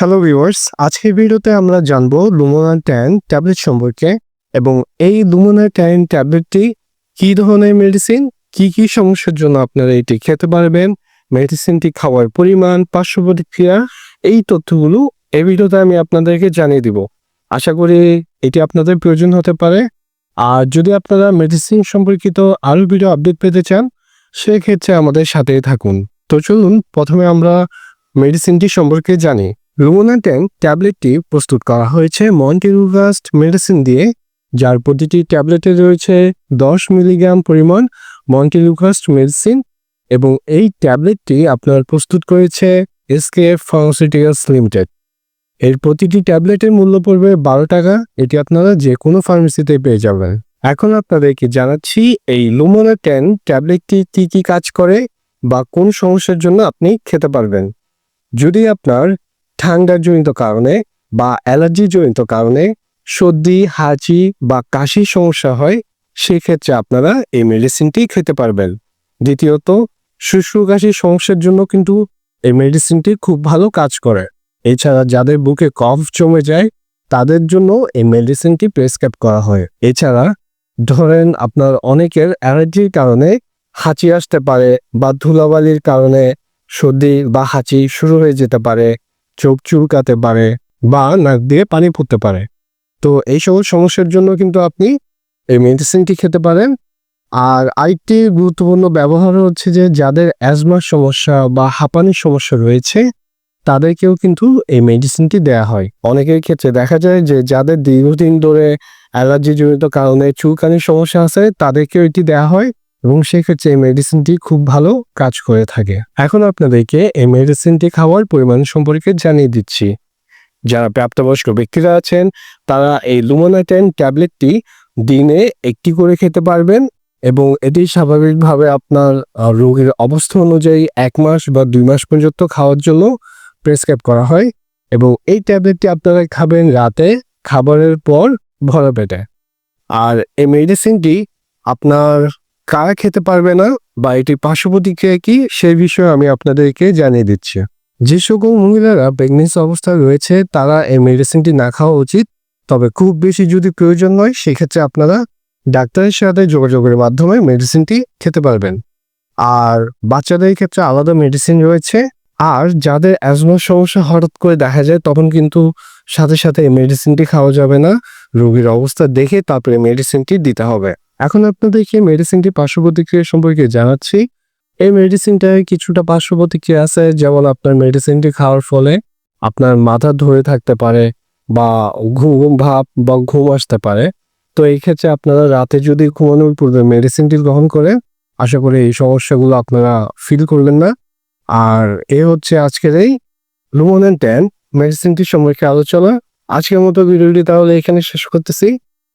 Hello viewers আজকের ভিডিওতে আমরা জানব লুমোনা ট্যান ট্যাবলেট সম্পর্কে এবং এই লুমোনা ট্যান ট্যাবলেটটি কী ধরনের মেডিসিন কি কি সমস্যার জন্য আপনারা এটি খেতে পারবেন মেডিসিনটি খাওয়ার পরিমাণ, পার্শ্ব প্রতিক্রিয়া, এই তথ্যগুলো এই ভিডিওতে আমি আপনাদেরকে জানিয়ে দিব। আশা করি এটি আপনাদের প্রয়োজন হতে পারে। আর যদি আপনারা মেডিসিন সম্পর্কিত আরও ভিডিও আপডেট পেতে চান, সেক্ষেত্রে আমাদের সাথেই থাকুন। তো চলুন, প্রথমে আমরা মেডিসিনটি সম্পর্কে জানি। লুমোনাটেন ট্যাবলেটটি প্রস্তুত করা হয়েছে মন্টিরুগাস্ট মেডিসিন দিয়ে, যার প্রতিটি ট্যাবলেটে রয়েছে দশ মিলিগ্রাম পরিমাণ মন্টিরুগাস্ট মেডিসিন এবং এই ট্যাবলেটটি আপনার প্রস্তুত করেছে এসকেএফ ফার্মাসিউটিক্যালস লিমিটেড। এর প্রতিটি ট্যাবলেটের মূল্য পড়বে বারো টাকা, এটি আপনারা যে কোনো ফার্মেসিতে পেয়ে যাবেন। এখন আপনাদেরকে জানাচ্ছি এই লুমোনা টেন ট্যাবলেটটি কী কী কাজ করে বা কোন সমস্যার জন্য আপনি খেতে পারবেন। যদি আপনার ঠান্ডাজনিত কারণে বা অ্যালার্জিজনিত কারণে সর্দি, হাঁচি বা কাশির সমস্যা হয়, সেক্ষেত্রে আপনারা এই মেডিসিনটি খেতে পারবেন। দ্বিতীয়ত, শুষ্ক কাশির সমস্যার জন্য কিন্তু এই মেডিসিনটি খুব ভালো কাজ করে। এছাড়া যাদের বুকে কফ জমে যায়, তাদের জন্য এই মেডিসিনটি প্রেসক্রাইব করা হয়। এছাড়া, ধরেন আপনার অনেকের অ্যালার্জির কারণে হাঁচি আসতে পারে বা ধুলাবালির কারণে সর্দি বা হাঁচি শুরু হয়ে যেতে পারে। চোখ চুলকাতে পারে বা নাক দিয়ে পানি পড়তে পারে। তো এই সকল সমস্যার জন্য কিন্তু আপনি এই মেডিসিনটি খেতে পারেন। আর আরেকটি গুরুত্বপূর্ণ ব্যবহার হচ্ছে যে যাদের অ্যাজমার সমস্যা বা হাঁপানির সমস্যা রয়েছে, তাদেরকেও কিন্তু এই মেডিসিনটি দেয়া হয়। অনেকের ক্ষেত্রে দেখা যায় যে যাদের দীর্ঘদিন ধরে অ্যালার্জিজনিত কারণে চুলকানির সমস্যা আছে, তাদেরকেও এটি দেওয়া হয়। এবং সেক্ষেত্রে এই মেডিসিনটি খুব ভালো কাজ করে থাকে। এখন আপনাদেরকে এই মেডিসিনটি খাওয়ার পরিমাণ সম্পর্কে জানিয়ে দিচ্ছি। যারা প্রাপ্তবয়স্ক ব্যক্তিরা আছেন, তারা এই লুমোনাটেন ট্যাবলেটটি দিনে একটি করে খেতে পারবেন এবং এটি স্বাভাবিকভাবে আপনার রোগীর অবস্থা অনুযায়ী এক মাস বা দুই মাস পর্যন্ত খাওয়ার জন্য প্রেসক্রাইব করা হয় এবং এই ট্যাবলেটটি আপনারা খাবেন রাতে, খাবারের পর ভরা পেটে। আর এই মেডিসিনটি আপনার কারা খেতে পারবে না বা এটি পার্শ্ব প্রতিক্রিয়া কি সেই বিষয়ে আমি আপনাদেরকে জানিয়ে দিচ্ছি। যে সকল মহিলারা প্রেগনেন্সি অবস্থায় রয়েছে, তারা এই মেডিসিনটি না খাওয়া উচিত। তবে খুব বেশি যদি প্রয়োজন হয়, সেক্ষেত্রে আপনারা ডাক্তারের সাথে যোগাযোগের মাধ্যমে মেডিসিনটি খেতে পারবেন। আর বাচ্চাদের ক্ষেত্রে আলাদা মেডিসিন রয়েছে। আর যাদের অ্যাজমার সমস্যা হঠাৎ করে দেখা যায়, তখন কিন্তু সাথে সাথে এই মেডিসিনটি খাওয়া যাবে না। রোগীর অবস্থা দেখে তারপরে মেডিসিনটি দিতে হবে। এখন আপনাদেরকে মেডিসিনটি পার্শ্ব প্রতিক্রিয়া সম্পর্কে জানাচ্ছি। এই মেডিসিনটায় কিছুটা পার্শ্ব প্রতিক্রিয়া আছে, যেমন আপনার মেডিসিনটি খাওয়ার ফলে আপনার মাথা ধরে থাকতে পারে বা ঘুম ঘুম ভাব বা ঘুম আসতে পারে। তো এই ক্ষেত্রে আপনারা রাতে যদি ঘুমানোর পূর্বে মেডিসিনটি গ্রহণ করেন, আশা করি এই সমস্যাগুলো আপনারা ফিল করবেন না। আর এ হচ্ছে আজকের এই লুমোনেন টেন মেডিসিনটি সম্পর্কে আলোচনা। আজকের মতো ভিডিওটি তাহলে এখানে শেষ করতেছি।